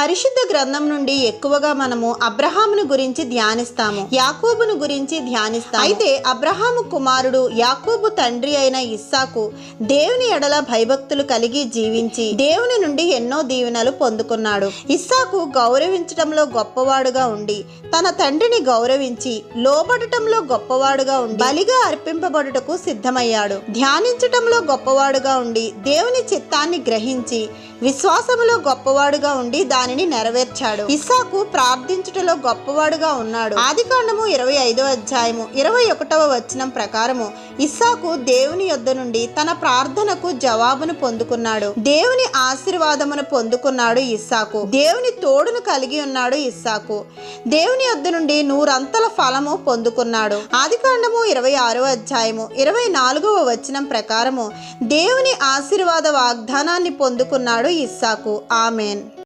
పరిశుద్ధ గ్రంథం నుండి ఎక్కువగా మనము అబ్రహామును గురించి ధ్యానిస్తాము యాకోబును గురించి ధ్యానిస్తాము. అయితే అబ్రహాము కుమారుడు యాకోబు తండ్రి అయిన ఇస్సాకు దేవుని ఎడల భయభక్తులు కలిగి జీవించి దేవుని నుండి ఎన్నో దీవెనలు పొందుకున్నాడు. ఇస్సాకు గౌరవించడంలో గొప్పవాడుగా ఉండి తన తండ్రిని గౌరవించి లోబడటంలో గొప్పవాడుగా ఉండి బలిగా అర్పింపబడుటకు సిద్ధమయ్యాడు. ధ్యానించటంలో గొప్పవాడుగా ఉండి దేవుని చిత్తాన్ని గ్రహించి విశ్వాసములో గొప్పవాడుగా ఉండి దానిని నెరవేర్చాడు. ఇస్సాకు ప్రార్థించుటలో గొప్పవాడుగా ఉన్నాడు. ఆదికాండము ఇరవై ఐదో అధ్యాయము ఇరవై ఒకటవ వచనం ప్రకారము ఇస్సాకు దేవుని యొద్ద నుండి తన ప్రార్థనకు జవాబును పొందుకున్నాడు. దేవుని ఆశీర్వాదమును పొందుకున్నాడు ఇస్సాకు. దేవుని తోడును కలిగి ఉన్నాడు ఇస్సాకు. దేవుని యొద్ద నుండి నూరంతల ఫలము పొందుకున్నాడు. ఆదికాండము ఇరవై ఆరో అధ్యాయము ఇరవై నాలుగవ వచనం ప్రకారము దేవుని ఆశీర్వాద వాగ్దానాన్ని పొందుకున్నాడు ఇస్సాకు. ఆమెన్.